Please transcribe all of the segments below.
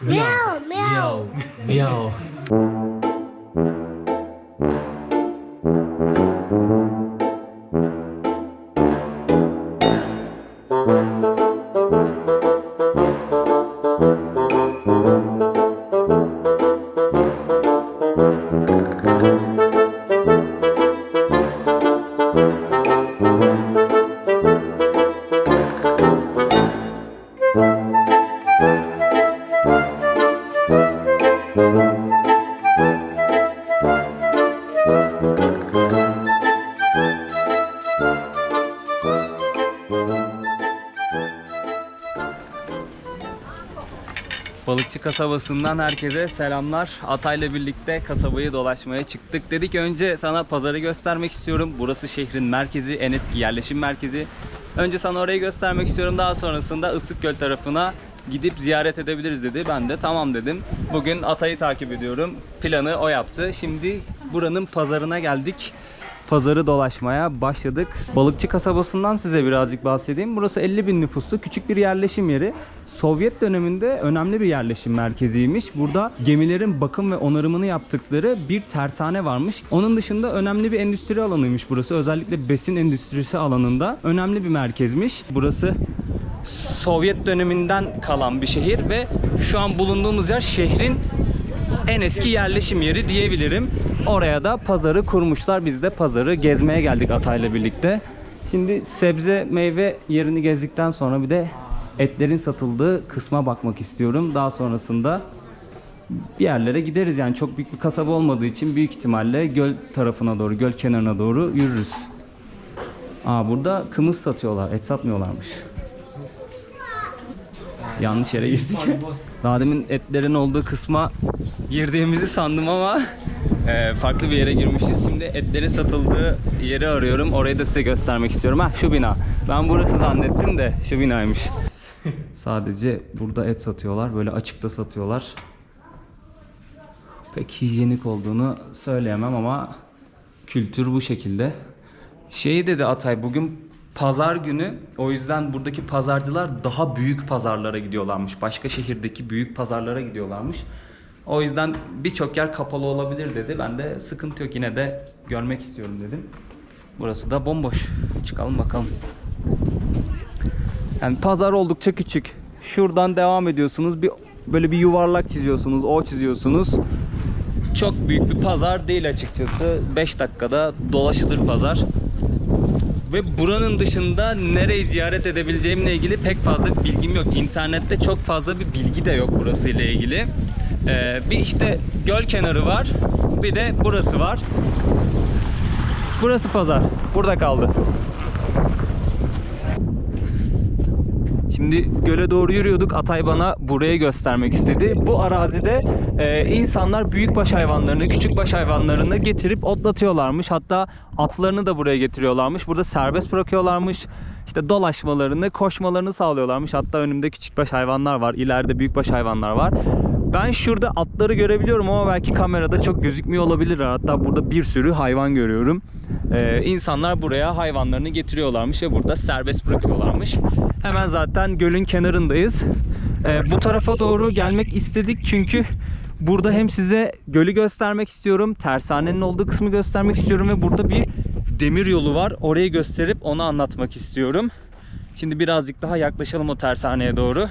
喵喵喵。喵喵喵 Balıkçı kasabasından herkese selamlar. Atay'la birlikte kasabayı dolaşmaya çıktık. Dedik önce sana pazarı göstermek istiyorum. Burası şehrin merkezi, en eski yerleşim merkezi. Önce sana orayı göstermek istiyorum. Daha sonrasında Isıkgöl tarafına gidip ziyaret edebiliriz dedi. Ben de tamam dedim. Bugün Atay'ı takip ediyorum. Planı o yaptı. Şimdi buranın pazarına geldik pazarı dolaşmaya başladık. Balıkçı kasabasından size birazcık bahsedeyim. Burası 50 bin nüfuslu küçük bir yerleşim yeri. Sovyet döneminde önemli bir yerleşim merkeziymiş. Burada gemilerin bakım ve onarımını yaptıkları bir tersane varmış. Onun dışında önemli bir endüstri alanıymış burası. Özellikle besin endüstrisi alanında önemli bir merkezmiş. Burası Sovyet döneminden kalan bir şehir ve şu an bulunduğumuz yer şehrin en eski yerleşim yeri diyebilirim. Oraya da pazarı kurmuşlar. Biz de pazarı gezmeye geldik Atay'la birlikte. Şimdi sebze meyve yerini gezdikten sonra bir de etlerin satıldığı kısma bakmak istiyorum. Daha sonrasında bir yerlere gideriz yani çok büyük bir kasaba olmadığı için büyük ihtimalle göl tarafına doğru, göl kenarına doğru yürürüz. Aa burada kımız satıyorlar, et satmıyorlarmış. Yanlış yere girdik. Daha demin etlerin olduğu kısma girdiğimizi sandım ama e, farklı bir yere girmişiz. Şimdi etlerin satıldığı yeri arıyorum. Orayı da size göstermek istiyorum. Ha şu bina. Ben burası zannettim de şu binaymış. Sadece burada et satıyorlar. Böyle açıkta satıyorlar. Pek hijyenik olduğunu söyleyemem ama kültür bu şekilde. Şey dedi Atay bugün pazar günü o yüzden buradaki pazarcılar daha büyük pazarlara gidiyorlarmış. Başka şehirdeki büyük pazarlara gidiyorlarmış. O yüzden birçok yer kapalı olabilir dedi. Ben de sıkıntı yok yine de görmek istiyorum dedim. Burası da bomboş. Çıkalım bakalım. Yani pazar oldukça küçük. Şuradan devam ediyorsunuz. Bir böyle bir yuvarlak çiziyorsunuz, o çiziyorsunuz. Çok büyük bir pazar değil açıkçası. 5 dakikada dolaşılır pazar. Ve buranın dışında nereyi ziyaret edebileceğimle ilgili pek fazla bir bilgim yok. İnternette çok fazla bir bilgi de yok burası ile ilgili. Ee, bir işte göl kenarı var. Bir de burası var. Burası pazar. Burada kaldı. Şimdi göle doğru yürüyorduk. Atay bana burayı göstermek istedi. Bu arazide e, insanlar büyükbaş hayvanlarını, küçükbaş hayvanlarını getirip otlatıyorlarmış. Hatta atlarını da buraya getiriyorlarmış. Burada serbest bırakıyorlarmış. İşte dolaşmalarını, koşmalarını sağlıyorlarmış. Hatta önümde küçükbaş hayvanlar var. İleride büyükbaş hayvanlar var. Ben şurada atları görebiliyorum ama belki kamerada çok gözükmüyor olabilir. Hatta burada bir sürü hayvan görüyorum. Ee, insanlar buraya hayvanlarını getiriyorlarmış ve burada serbest bırakıyorlarmış. Hemen zaten gölün kenarındayız. Ee, bu tarafa doğru gelmek istedik çünkü burada hem size gölü göstermek istiyorum, tersanenin olduğu kısmı göstermek istiyorum ve burada bir demir yolu var. Orayı gösterip onu anlatmak istiyorum. Şimdi birazcık daha yaklaşalım o tersaneye doğru.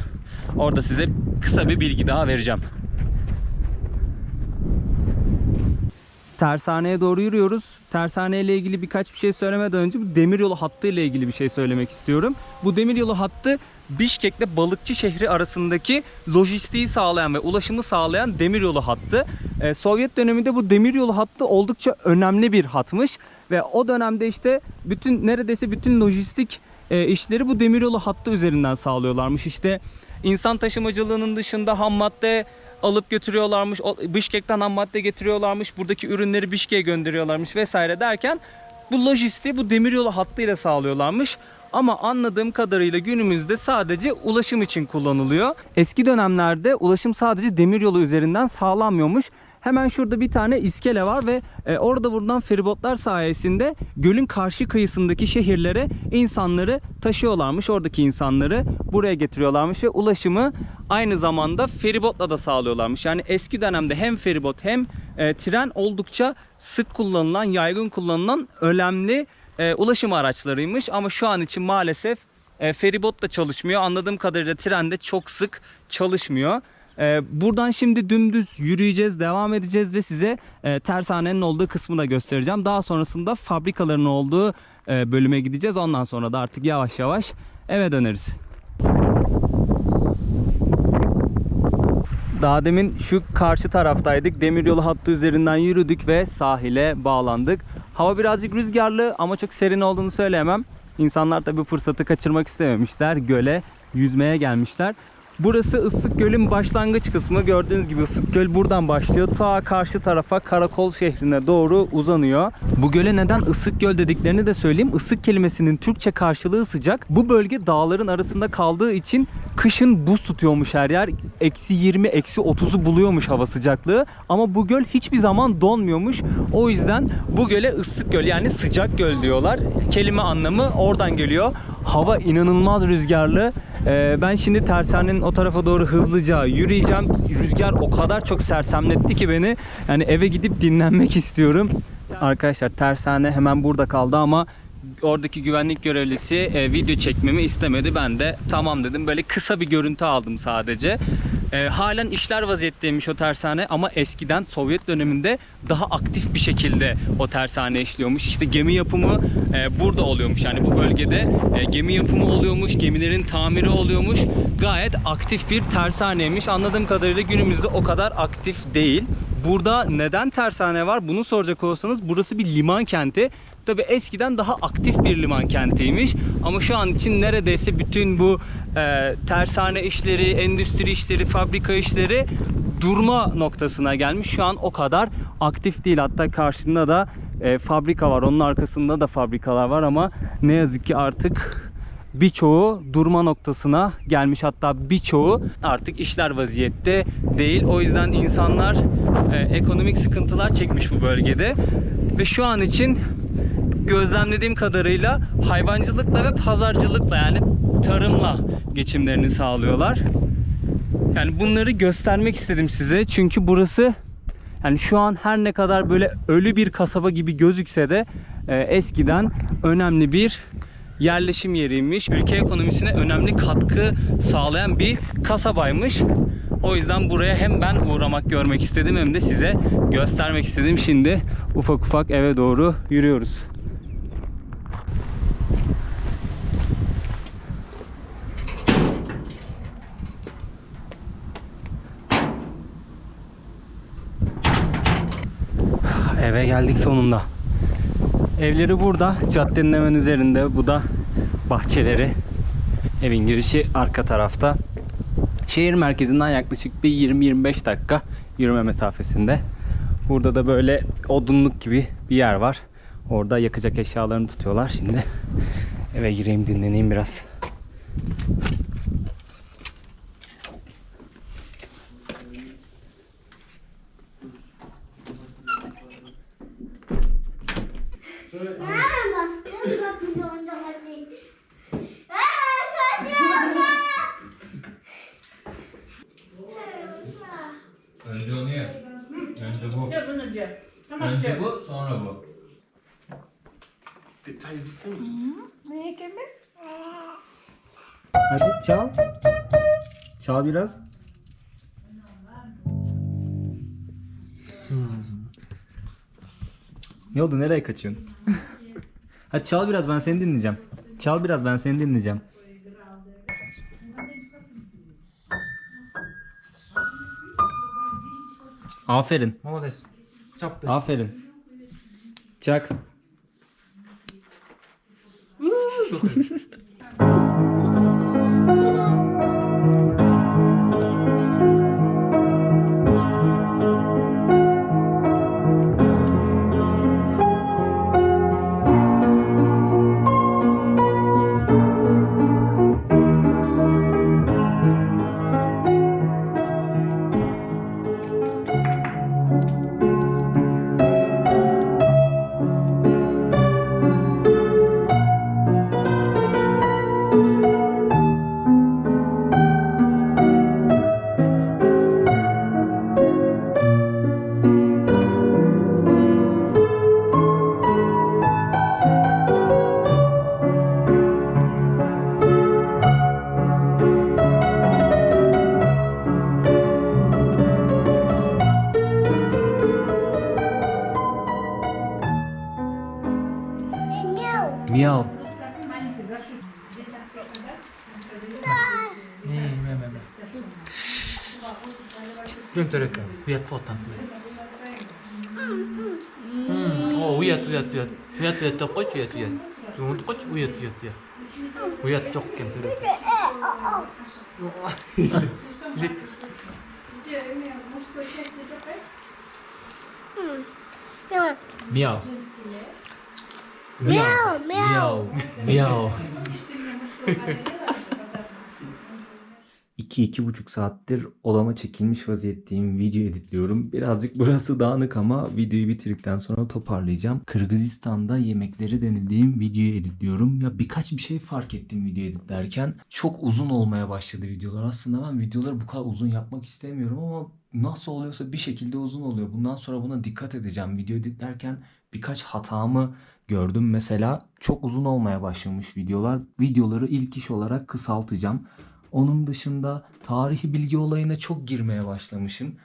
Orada size kısa bir bilgi daha vereceğim. Tersaneye doğru yürüyoruz. Tersane ile ilgili birkaç bir şey söylemeden önce bu demiryolu hattı ile ilgili bir şey söylemek istiyorum. Bu demiryolu hattı Bişkek ile Balıkçı şehri arasındaki lojistiği sağlayan ve ulaşımı sağlayan demiryolu hattı. Ee, Sovyet döneminde bu demiryolu hattı oldukça önemli bir hatmış ve o dönemde işte bütün neredeyse bütün lojistik e, işleri bu demiryolu hattı üzerinden sağlıyorlarmış. İşte insan taşımacılığının dışında ham madde alıp götürüyorlarmış. Bişkek'ten ham madde getiriyorlarmış. Buradaki ürünleri Bişkek'e gönderiyorlarmış vesaire derken bu lojistiği bu demiryolu hattıyla sağlıyorlarmış. Ama anladığım kadarıyla günümüzde sadece ulaşım için kullanılıyor. Eski dönemlerde ulaşım sadece demiryolu üzerinden sağlanmıyormuş. Hemen şurada bir tane iskele var ve e, orada buradan feribotlar sayesinde gölün karşı kıyısındaki şehirlere insanları taşıyorlarmış. Oradaki insanları buraya getiriyorlarmış ve ulaşımı aynı zamanda feribotla da sağlıyorlarmış. Yani eski dönemde hem feribot hem e, tren oldukça sık kullanılan, yaygın kullanılan önemli e, ulaşım araçlarıymış. Ama şu an için maalesef feribot da çalışmıyor. Anladığım kadarıyla tren de çok sık çalışmıyor. E, buradan şimdi dümdüz yürüyeceğiz, devam edeceğiz ve size e, tersanenin olduğu kısmı da göstereceğim. Daha sonrasında fabrikaların olduğu e, bölüme gideceğiz. Ondan sonra da artık yavaş yavaş eve döneriz. Daha demin şu karşı taraftaydık. Demiryolu hattı üzerinden yürüdük ve sahile bağlandık. Hava birazcık rüzgarlı ama çok serin olduğunu söyleyemem. İnsanlar tabi fırsatı kaçırmak istememişler. Göle yüzmeye gelmişler. Burası Issık Göl'ün başlangıç kısmı. Gördüğünüz gibi Issık Göl buradan başlıyor. Ta karşı tarafa Karakol şehrine doğru uzanıyor. Bu göle neden Issık Göl dediklerini de söyleyeyim. Isık kelimesinin Türkçe karşılığı sıcak. Bu bölge dağların arasında kaldığı için kışın buz tutuyormuş her yer. Eksi 20, eksi 30'u buluyormuş hava sıcaklığı. Ama bu göl hiçbir zaman donmuyormuş. O yüzden bu göle ıssık göl yani sıcak göl diyorlar. Kelime anlamı oradan geliyor. Hava inanılmaz rüzgarlı. Ee, ben şimdi tersanenin o tarafa doğru hızlıca yürüyeceğim. Rüzgar o kadar çok sersemletti ki beni. Yani eve gidip dinlenmek istiyorum. Arkadaşlar tersane hemen burada kaldı ama oradaki güvenlik görevlisi e, video çekmemi istemedi. Ben de tamam dedim. Böyle kısa bir görüntü aldım sadece. E, halen işler vaziyetteymiş o tersane ama eskiden Sovyet döneminde daha aktif bir şekilde o tersane işliyormuş. İşte gemi yapımı e, burada oluyormuş. Yani bu bölgede e, gemi yapımı oluyormuş, gemilerin tamiri oluyormuş. Gayet aktif bir tersaneymiş. Anladığım kadarıyla günümüzde o kadar aktif değil. Burada neden tersane var? Bunu soracak olursanız burası bir liman kenti. Tabi eskiden daha aktif bir liman kentiymiş. Ama şu an için neredeyse bütün bu e, tersane işleri, endüstri işleri, fabrika işleri durma noktasına gelmiş. Şu an o kadar aktif değil. Hatta karşında da e, fabrika var. Onun arkasında da fabrikalar var ama ne yazık ki artık birçoğu durma noktasına gelmiş. Hatta birçoğu artık işler vaziyette değil. O yüzden insanlar e, ekonomik sıkıntılar çekmiş bu bölgede. Ve şu an için gözlemlediğim kadarıyla hayvancılıkla ve pazarcılıkla yani tarımla geçimlerini sağlıyorlar. Yani bunları göstermek istedim size. Çünkü burası yani şu an her ne kadar böyle ölü bir kasaba gibi gözükse de e, eskiden önemli bir yerleşim yeriymiş. Ülke ekonomisine önemli katkı sağlayan bir kasabaymış. O yüzden buraya hem ben uğramak görmek istedim hem de size göstermek istedim. Şimdi ufak ufak eve doğru yürüyoruz. Eve geldik sonunda. Evleri burada. Caddenin hemen üzerinde. Bu da bahçeleri. Evin girişi arka tarafta. Şehir merkezinden yaklaşık bir 20-25 dakika yürüme mesafesinde. Burada da böyle odunluk gibi bir yer var. Orada yakacak eşyalarını tutuyorlar. Şimdi eve gireyim dinleneyim biraz. Nereden bastın kapıyı orada hadi. Önce onu ye. Önce bu. Ya bunu diyor. Tamam Önce bu sonra bu. Ne kemi? Hadi çal. Çal biraz. Ne oldu? Nereye kaçıyorsun? Hadi çal biraz ben seni dinleyeceğim. Çal biraz ben seni dinleyeceğim. Aferin. Молодець. Чапти. Aferin. Çak. Miyav. 좀 들을까? 위에 포탄. 음, 어 위에 위에 위에 위에 위에 또 꼬치 위에 위에. 좀 꼬치 위에 위 2-2,5 saattir odama çekilmiş vaziyetteyim. Video editliyorum. Birazcık burası dağınık ama videoyu bitirdikten sonra toparlayacağım. Kırgızistan'da yemekleri denediğim videoyu editliyorum. Ya birkaç bir şey fark ettim video editlerken. Çok uzun olmaya başladı videolar. Aslında ben videoları bu kadar uzun yapmak istemiyorum ama nasıl oluyorsa bir şekilde uzun oluyor. Bundan sonra buna dikkat edeceğim. Video editlerken birkaç hatamı gördüm. Mesela çok uzun olmaya başlamış videolar. Videoları ilk iş olarak kısaltacağım. Onun dışında tarihi bilgi olayına çok girmeye başlamışım.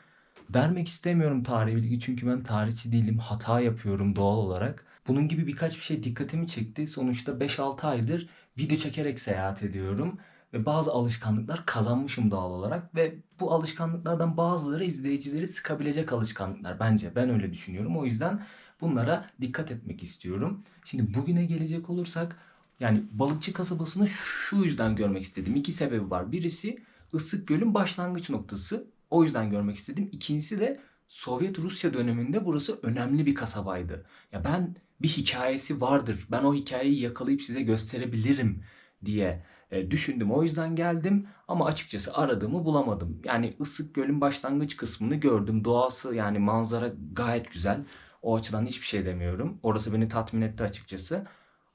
Vermek istemiyorum tarihi bilgi çünkü ben tarihçi değilim. Hata yapıyorum doğal olarak. Bunun gibi birkaç bir şey dikkatimi çekti. Sonuçta 5-6 aydır video çekerek seyahat ediyorum. Ve bazı alışkanlıklar kazanmışım doğal olarak. Ve bu alışkanlıklardan bazıları izleyicileri sıkabilecek alışkanlıklar bence. Ben öyle düşünüyorum. O yüzden bunlara dikkat etmek istiyorum. Şimdi bugüne gelecek olursak yani balıkçı kasabasını şu yüzden görmek istedim. İki sebebi var. Birisi Issık Göl'ün başlangıç noktası. O yüzden görmek istedim. İkincisi de Sovyet Rusya döneminde burası önemli bir kasabaydı. Ya ben bir hikayesi vardır. Ben o hikayeyi yakalayıp size gösterebilirim diye e, düşündüm. O yüzden geldim ama açıkçası aradığımı bulamadım. Yani Issık Göl'ün başlangıç kısmını gördüm. Doğası yani manzara gayet güzel. O açıdan hiçbir şey demiyorum. Orası beni tatmin etti açıkçası.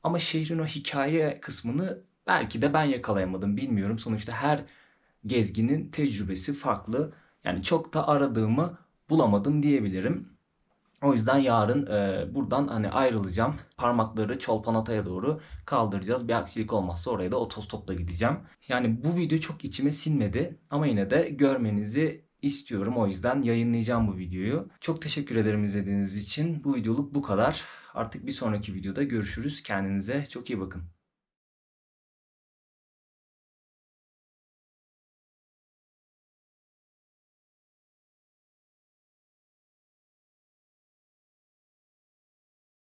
Ama şehrin o hikaye kısmını belki de ben yakalayamadım bilmiyorum. Sonuçta her gezginin tecrübesi farklı. Yani çok da aradığımı bulamadım diyebilirim. O yüzden yarın e, buradan hani ayrılacağım. Parmakları Çolpanata'ya doğru kaldıracağız. Bir aksilik olmazsa oraya da otostopla gideceğim. Yani bu video çok içime sinmedi ama yine de görmenizi istiyorum. O yüzden yayınlayacağım bu videoyu. Çok teşekkür ederim izlediğiniz için. Bu videoluk bu kadar. Artık bir sonraki videoda görüşürüz. Kendinize çok iyi bakın.